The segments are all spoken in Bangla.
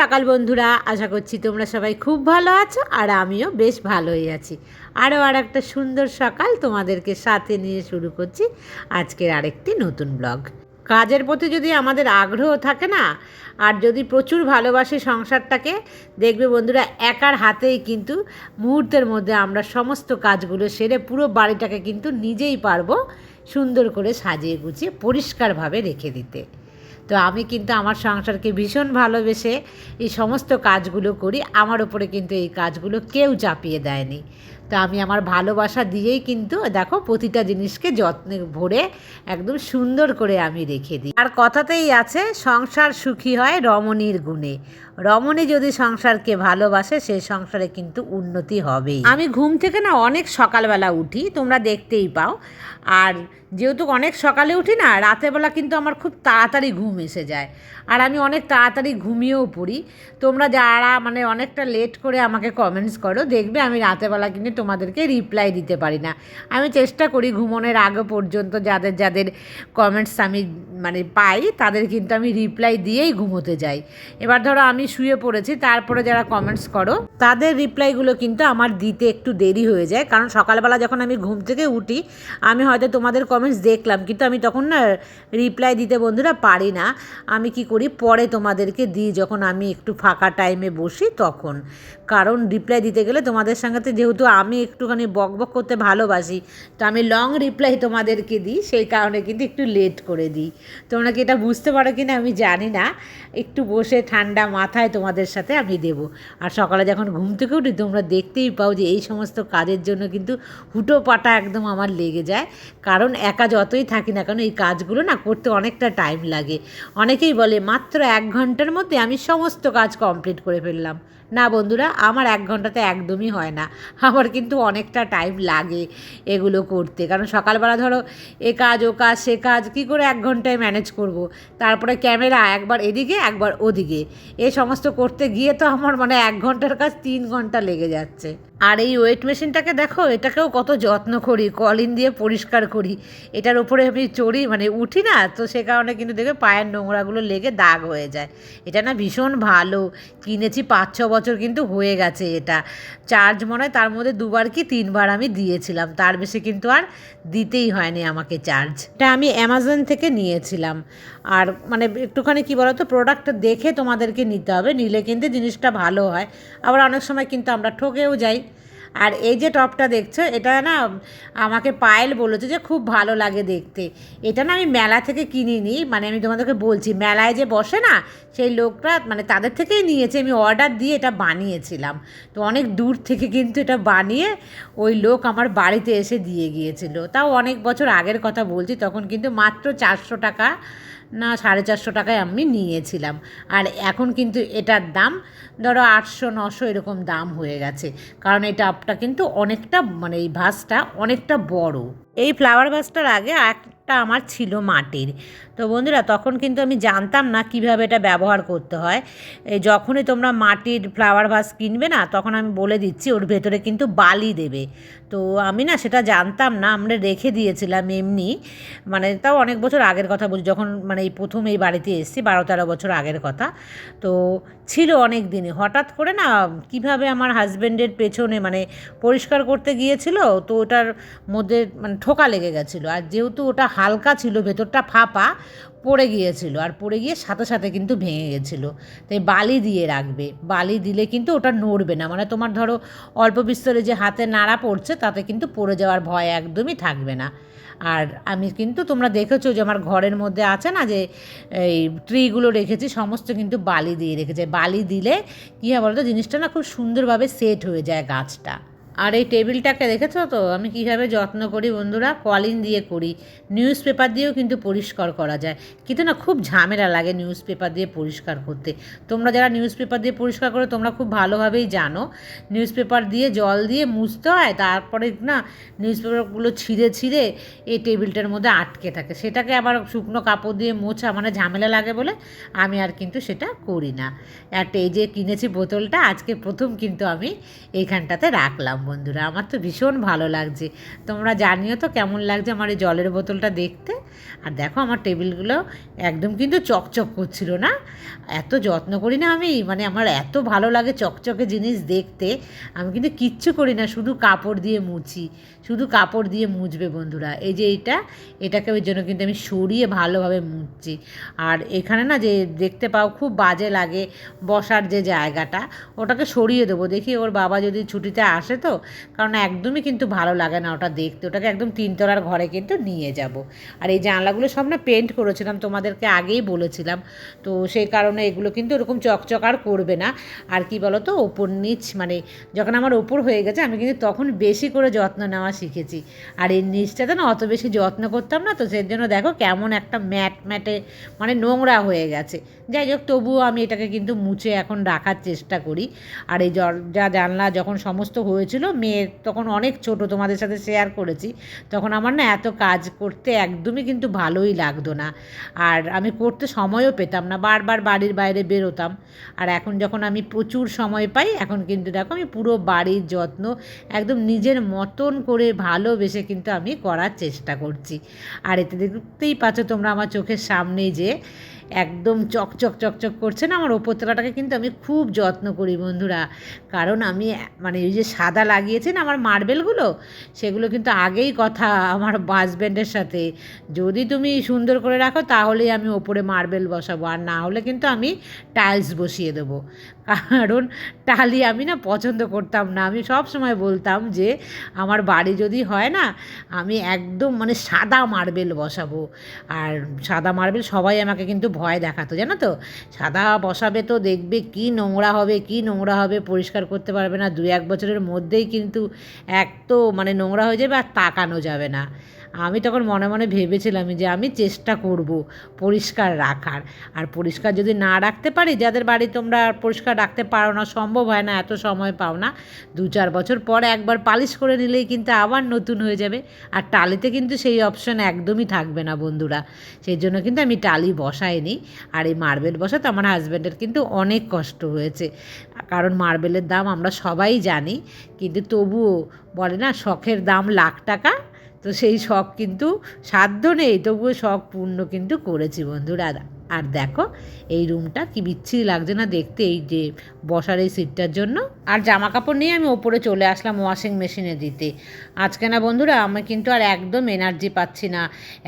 সকাল বন্ধুরা, আশা করছি তোমরা সবাই খুব ভালো আছো আর আমিও বেশ ভালোই আছি। আরও আর একটা সুন্দর সকাল তোমাদেরকে সাথে নিয়ে শুরু করছি আজকের আরেকটি নতুন ব্লগ। কাজের প্রতি যদি আমাদের আগ্রহ থাকে না, আর যদি প্রচুর ভালোবাসি সংসারটাকে, দেখবে বন্ধুরা, একার হাতেই কিন্তু মুহূর্তের মধ্যে আমরা সমস্ত কাজগুলো সেরে পুরো বাড়িটাকে কিন্তু নিজেই পারব সুন্দর করে সাজিয়ে গুছিয়ে পরিষ্কারভাবে রেখে দিতে। তো আমি কিন্তু আমার সংসারকে ভীষণ ভালোবেসে এই সমস্ত কাজগুলো করি। আমার ওপরে কিন্তু এই কাজগুলো কেউ চাপিয়ে দেয়নি। তো আমি আমার ভালোবাসা দিয়েই কিন্তু, দেখো প্রতিটা জিনিসকে যত্নে ভরে একদম সুন্দর করে আমি রেখে দিই। আর কথাতেই আছে, সংসার সুখী হয় রমণীর গুণে। রমণী যদি সংসারকে ভালোবাসে সেই সংসারে কিন্তু উন্নতি হবেই। আমি ঘুম থেকে না অনেক সকালবেলা উঠি, তোমরা দেখতেই পাও। আর যেহেতু অনেক সকালে উঠি না রাতেরবেলা কিন্তু আমার খুব তাড়াতাড়ি ঘুম এসে যায়। আর আমি অনেক তাড়াতাড়ি ঘুমিয়েও পড়ি। তোমরা যারা মানে অনেকটা লেট করে আমাকে কমেন্টস করো, দেখবে আমি রাতেরবেলা কিন্তু তোমাদেরকে রিপ্লাই দিতে পারি না। আমি চেষ্টা করি ঘুমোনোর আগে পর্যন্ত যাদের যাদের কমেন্টস আমি মানে পাই, তাদের কিন্তু আমি রিপ্লাই দিয়েই ঘুমোতে যাই। এবার ধরো আমি শুয়ে পড়েছি, তারপরে যারা কমেন্টস করো, তাদের রিপ্লাইগুলো কিন্তু আমার দিতে একটু দেরি হয়ে যায়। কারণ সকালবেলা যখন আমি ঘুম থেকে উঠি, আমি হয়তো তোমাদের কমেন্টস দেখলাম, কিন্তু আমি তখন না রিপ্লাই দিতে বন্ধুরা পারি না। আমি কি করি, পরে তোমাদেরকে দিই যখন আমি একটু ফাঁকা টাইমে বসি তখন। কারণ রিপ্লাই দিতে গেলে তোমাদের সঙ্গে যেহেতু আমি একটুখানি বক বক করতে ভালোবাসি তো আমি লং রিপ্লাই তোমাদেরকে দিই, সেই কারণে কিন্তু একটু লেট করে দিই। তোমরা কি এটা বুঝতে পারো কি না আমি জানি না। একটু বসে ঠান্ডা মাথায় তোমাদের সাথে আমি দেব। আর সকালে যখন ঘুম থেকে উঠি, তোমরা দেখতেই পাও যে এই সমস্ত কাজের জন্য কিন্তু হুটো পাটা একদম আমার লেগে যায়। কারণ একা যতই থাকি না কারণ এই কাজগুলো না করতে অনেকটা টাইম লাগে। অনেকেই বলে, মাত্র এক ঘণ্টার মধ্যে আমি সমস্ত কাজ কমপ্লিট করে ফেললাম। না বন্ধুরা, আমার এক ঘন্টাতে একদমই হয় না। আমার কিন্তু অনেকটা টাইম লাগে এগুলো করতে। কারণ সকালবেলা ধরো, এ কাজ, ও কাজ, সে কাজ, কী করে এক ঘন্টায় ম্যানেজ করব। তারপরে ক্যামেরা একবার এদিকে, একবার ওদিকে। এ সমস্ত করতে গিয়ে তো আমার মানে এক ঘণ্টার কাজ তিন ঘণ্টা লেগে যাচ্ছে। আর এই ওয়েট মেশিনটাকে দেখো, এটাকেও কত যত্ন করি, কলিন দিয়ে পরিষ্কার করি। এটার উপরে আমি চড়ি মানে উঠি না, তো সে কারণে কিন্তু দেখবে পায়ের নোংরাগুলো লেগে দাগ হয়ে যায়। এটা না ভীষণ ভালো, কিনেছি পাঁচ ছ বছর কিন্তু হয়ে গেছে এটা। চার্জ মনে হয় তার মধ্যে দুবার কি তিনবার আমি দিয়েছিলাম, তার বেশি কিন্তু আর দিতেই হয়নি আমাকে চার্জ। এটা আমি অ্যামাজন থেকে নিয়েছিলাম। আর মানে একটুখানি কী বলতো প্রোডাক্ট দেখে তোমাদেরকে নিতে হবে, নিলে কিন্তু জিনিসটা ভালো হয়। আবার অনেক সময় কিন্তু আমরা ঠকেও যাই। আর এই যে টপটা দেখছ, এটা না আমাকে পায়েল বলেছে যে খুব ভালো লাগে দেখতে। এটা না আমি মেলা থেকে কিনিনি মানে আমি তোমাদেরকে বলছি, মেলায় যে বসে না, সেই লোকটা মানে তাদের থেকেই নিয়েছে, আমি অর্ডার দিয়ে এটা বানিয়েছিলাম। তো অনেক দূর থেকে কিন্তু এটা বানিয়ে ওই লোক আমার বাড়িতে এসে দিয়ে গিয়েছিল। তাও অনেক বছর আগের কথা বলছি, তখন কিন্তু মাত্র চারশো টাকা না, সাড়ে চারশো টাকায় আমি নিয়েছিলাম। আর এখন কিন্তু এটার দাম, ধরো আটশো, নশো এরকম দাম হয়ে গেছে। কারণ এই টাপটা কিন্তু অনেকটা মানে এই ভাসটা অনেকটা বড়। এই ফ্লাওয়ার ভাসটার আগে একটা আমার ছিল মাটির। তো বন্ধুরা, তখন কিন্তু আমি জানতাম না কীভাবে এটা ব্যবহার করতে হয়। এই যখনই তোমরা মাটির ফ্লাওয়ার ভাস কিনবে না, তখন আমি বলে দিচ্ছি, ওর ভেতরে কিন্তু বালি দেবে। তো আমি না সেটা জানতাম না, আমরা রেখে দিয়েছিলাম এমনি। মানে তাও অনেক বছর আগের কথা বলছি, যখন মানে এই প্রথম এই বাড়িতে এসেছি বারো তেরো বছর আগের কথা। তো ছিল অনেক দিনে, হঠাৎ করে না কীভাবে আমার হাজব্যান্ডের পেছনে মানে পরিষ্কার করতে গিয়েছিল, তো ওটার মধ্যে মানে ঠোকা লেগে গেছিল। আর যেহেতু ওটা হালকা ছিল, ভেতরটা ফাঁপা পড়ে গিয়েছিল আর পড়ে গিয়ে সাথে সাথে কিন্তু ভেঙে গেছিল। তাই বালি দিয়ে রাখবে। বালি দিলে কিন্তু ওটা নড়বে না। মানে তোমার ধরো অল্প বিস্তরে যে হাতে নাড়া পড়ছে, তাতে কিন্তু পড়ে যাওয়ার ভয় একদমই থাকবে না। আর আমি কিন্তু তোমরা দেখেছ যে আমার ঘরের মধ্যে আছে না যে, এই ট্রিগুলো রেখেছি, সমস্ত কিন্তু বালি দিয়ে রেখেছে। বালি দিলে কী হয় বলতো? জিনিসটা না খুব সুন্দরভাবে সেট হয়ে যায় গাছটা। আর এই টেবিলটাকে দেখেছ তো? আমি কীভাবে যত্ন করি বন্ধুরা? কলিন দিয়ে করি। নিউজ পেপার দিয়েও কিন্তু পরিষ্কার করা যায়। কিন্তু না, খুব ঝামেলা লাগে নিউজ পেপার দিয়ে পরিষ্কার করতে। তোমরা যারা নিউজ পেপার দিয়ে পরিষ্কার করো, তোমরা খুব ভালোভাবেই জানো। নিউজ পেপার দিয়ে জল দিয়ে মুছতে হয়, তারপরে না নিউজ পেপারগুলো ছিঁড়ে ছিঁড়ে এই টেবিলটার মধ্যে আটকে থাকে। সেটাকে আবার শুকনো কাপড় দিয়ে মোছা মানে ঝামেলা লাগে বলে আমি আর কিন্তু সেটা করি না। আর এই যে কিনেছি বোতলটা, আজকে প্রথম কিন্তু আমি এইখানটাতে রাখলাম। বন্ধুরা, আমার তো ভীষণ ভালো লাগছে। তোমরা জানিও তো কেমন লাগছে আমার এই জলের বোতলটা দেখতে। আর দেখো আমার টেবিলগুলো একদম কিন্তু চকচক করছিল না। এত যত্ন করি না আমি মানে আমার এত ভালো লাগে চকচকে জিনিস দেখতে। আমি কিন্তু কিচ্ছু করি না, শুধু কাপড় দিয়ে মুছি, শুধু কাপড় দিয়ে মুছবে বন্ধুরা। এই যে এইটা, এটাকে ওই জন্য কিন্তু আমি সরিয়ে ভালোভাবে মুছছি। আর এখানে না যে দেখতে পাও খুব বাজে লাগে বসার যে জায়গাটা, ওটাকে সরিয়ে দেবো। দেখি ওর বাবা যদি ছুটিতে আসে তো কারণ একদমই কিন্তু ভালো লাগে না ওটা দেখতে। ওটাকে একদম তিনতলার ঘরে কিন্তু নিয়ে যাব। আর এই জানলাগুলো সব না পেন্ট করেছিলাম, তোমাদেরকে আগেই বলেছিলাম। তো সেই কারণে এগুলো কিন্তু ওরকম চকচক আর করবে না। আর কি বলো তো ওপর নিচ মানে যখন আমার ওপর হয়ে গেছে, আমি কিন্তু তখন বেশি করে যত্ন নেওয়া শিখেছি। আর এই নিচটাতে না অত বেশি যত্ন করতাম না, তো সেই জন্য দেখো কেমন একটা ম্যাট ম্যাটে মানে নোংরা হয়ে গেছে। যাই হোক, তবুও আমি এটাকে কিন্তু মুছে এখন রাখার চেষ্টা করি। আর এই যা জানলা যখন সমস্ত হয়েছিল মেয়ে তখন অনেক ছোট, তোমাদের সাথে শেয়ার করেছি। তখন আমার না এত কাজ করতে একদমই কিন্তু ভালোই লাগতো না। আর আমি করতে সময়ও পেতাম না, বারবার বাড়ির বাইরে বেরোতাম। আর এখন যখন আমি প্রচুর সময় পাই, এখন কিন্তু দেখো আমি পুরো বাড়ির যত্ন একদম নিজের মতন করে ভালোবেসে কিন্তু আমি করার চেষ্টা করছি। আর এতে দেখতেই পাচ্ছ তোমরা আমার চোখের সামনেই যে একদম চকচক চকচক করছে না? আমার ওপরতলাটাকে কিন্তু আমি খুব যত্ন করি বন্ধুরা। কারণ আমি মানে ওই যে সাদা লাগিয়েছি না আমার মার্বেলগুলো, সেগুলো কিন্তু আগেই কথা আমার হাজব্যান্ডের সাথে। যদি তুমি সুন্দর করে রাখো, তাহলেই আমি ওপরে মার্বেল বসাবো। আর না হলে কিন্তু আমি টাইলস বসিয়ে দেবো। কারণ টালি আমি না পছন্দ করতাম না। আমি সব সময় বলতাম যে, আমার বাড়ি যদি হয় না, আমি একদম মানে সাদা মার্বেল বসাবো। আর সাদা মার্বেল সবাই আমাকে কিন্তু ভয় দেখাতো, জানো তো? সাদা বসাবে তো দেখবে কি নোংরা হবে, কি নোংরা হবে, পরিষ্কার করতে পারবে না। দু এক বছরের মধ্যেই কিন্তু এক তো মানে নোংরা হয়ে যাবে আর তাকানো যাবে না। আমি তখন মনে মনে ভেবেছিলাম যে আমি চেষ্টা করব পরিষ্কার রাখার। আর পরিষ্কার যদি না রাখতে পারি, যাদের বাড়ি তোমরা পরিষ্কার রাখতে পারো না, সম্ভব হয় না, এত সময় পাও না, দু চার বছর পর একবার পালিশ করে নিলেই কিন্তু আবার নতুন হয়ে যাবে। আর টালিতে কিন্তু সেই অপশন একদমই থাকবে না বন্ধুরা। সেই জন্য কিন্তু আমি টালি বসাইনি। আর এই মার্বেল বসাতে আমার হাজব্যান্ডের কিন্তু অনেক কষ্ট হয়েছে। কারণ মার্বেলের দাম আমরা সবাই জানি। কিন্তু তবুও বলে না, শখের দাম লাখ টাকা তো সেই শখ কিন্তু সাধ্য নেই তবুও শখ পূর্ণ কিন্তু করেছি বন্ধুরা আর দেখো, এই রুমটা কি বিচ্ছিরি লাগছে না দেখতে, এই যে বসার এই সিটটার জন্য। আর জামা কাপড় নিয়ে আমি ওপরে চলে আসলাম ওয়াশিং মেশিনে দিতে। আজকে না বন্ধুরা, আমি কিন্তু আর একদম এনার্জি পাচ্ছি না।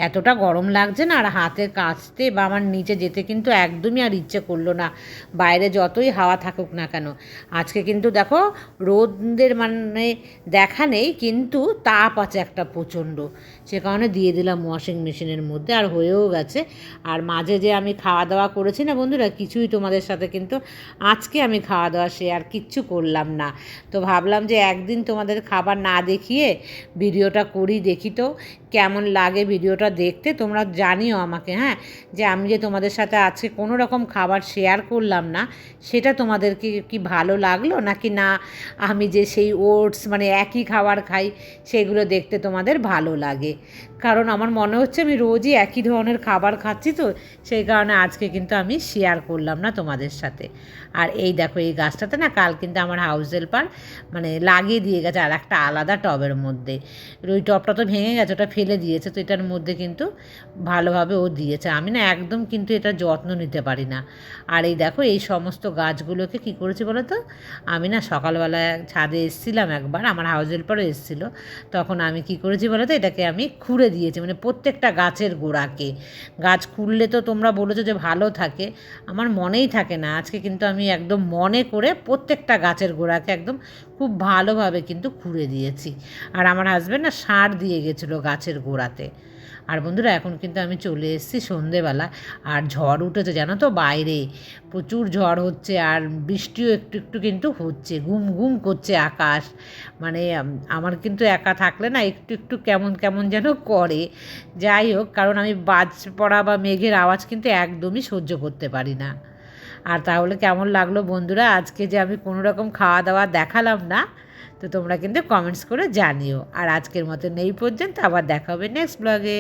এতটা গরম লাগছে না, আর হাতে কাচতে বা আমার নিচে যেতে কিন্তু একদমই আর ইচ্ছে করল না। বাইরে যতই হাওয়া থাকুক না কেন। আজকে কিন্তু দেখো রোদের মানে দেখা নেই, কিন্তু তাপ আছে একটা প্রচণ্ড। সে কারণে দিয়ে দিলাম ওয়াশিং মেশিনের মধ্যে, আর হয়েও গেছে। আর মাঝে যে আমি খাওয়া দাওয়া করেছি না বন্ধুরা? কিছুই তোমাদের সাথে কিন্তু আজকে আমি খাওয়া দাওয়া শেয়ার কিচ্ছু করলাম না। তো ভাবলাম যে একদিন তোমাদের খাবার না দেখিয়ে ভিডিওটা করি, দেখি তো কেমন লাগে ভিডিওটা দেখতে। তোমরা জানিও আমাকে হ্যাঁ? যে আমি যে তোমাদের সাথে আজকে কোনো রকম খাবার শেয়ার করলাম না, সেটা তোমাদেরকে কি ভালো লাগল? নাকি না আমি যে সেই ওটস মানে একই খাবার খাই, সেগুলো দেখতে তোমাদের ভালো লাগে? কারণ আমার মনে হচ্ছে আমি রোজই একই ধরনের খাবার খাচ্ছি তো, সেই কারণে আজকে কিন্তু আমি শেয়ার করলাম না তোমাদের সাথে। আর এই দেখো, এই গাছটাতে না কাল কিন্তু আমার হাউস হেল্পার মানে লাগিয়ে দিয়ে গেছে আর একটা আলাদা টবের মধ্যে। ওই টবটা তো ভেঙে গেছে, ওটা ফেলে দিয়েছে, তো এটার মধ্যে কিন্তু ভালোভাবে ও দিয়েছে। আমি না একদম কিন্তু এটা যত্ন নিতে পারি না। আর এই দেখো, এই সমস্ত গাছগুলোকে কী করেছি বলো তো? আমি না সকালবেলা ছাদে এসেছিলাম একবার, আমার হাউস হেল্পারও এসেছিল। তখন আমি কি করেছি বলো তো? এটাকে আমি খুঁড়ে দিয়েছি মানে প্রত্যেকটা গাছের গোড়াকে। গাছ খুললে তো তোমরা বলেছ যে ভালো থাকে। আমার মনেই থাকে না। আজকে কিন্তু আমি একদম মনে করে প্রত্যেকটা গাছের গোড়াকে একদম খুব ভালোভাবে কিন্তু খুঁড়ে দিয়েছি। আর আমার হাজব্যান্ড না সার দিয়ে গেছিল গাছের গোড়াতে। আর বন্ধুরা, এখন কিন্তু আমি চলে এসেছি সন্ধেবেলা। আর ঝড় উঠেছে, জানো তো, বাইরে। প্রচুর ঝড় হচ্ছে আর বৃষ্টিও একটু একটু কিন্তু হচ্ছে, গুম গুম করছে আকাশ। মানে আমার কিন্তু একা থাকলে না একটু একটু কেমন কেমন যেন করে। যাই হোক, কারণ আমি বাজ পড়া বা মেঘের আওয়াজ কিন্তু একদমই সহ্য করতে পারি না। আর তাহলে কেমন লাগল বন্ধুরা? আজকে যে আমি কোনো রকম খাওয়া দাওয়া দেখালাম না তো তোমরা কিন্তু কমেন্টস করে জানিও। আর আজকের মতো এই পর্যন্ত, আবার দেখা হবে নেক্সট ব্লগে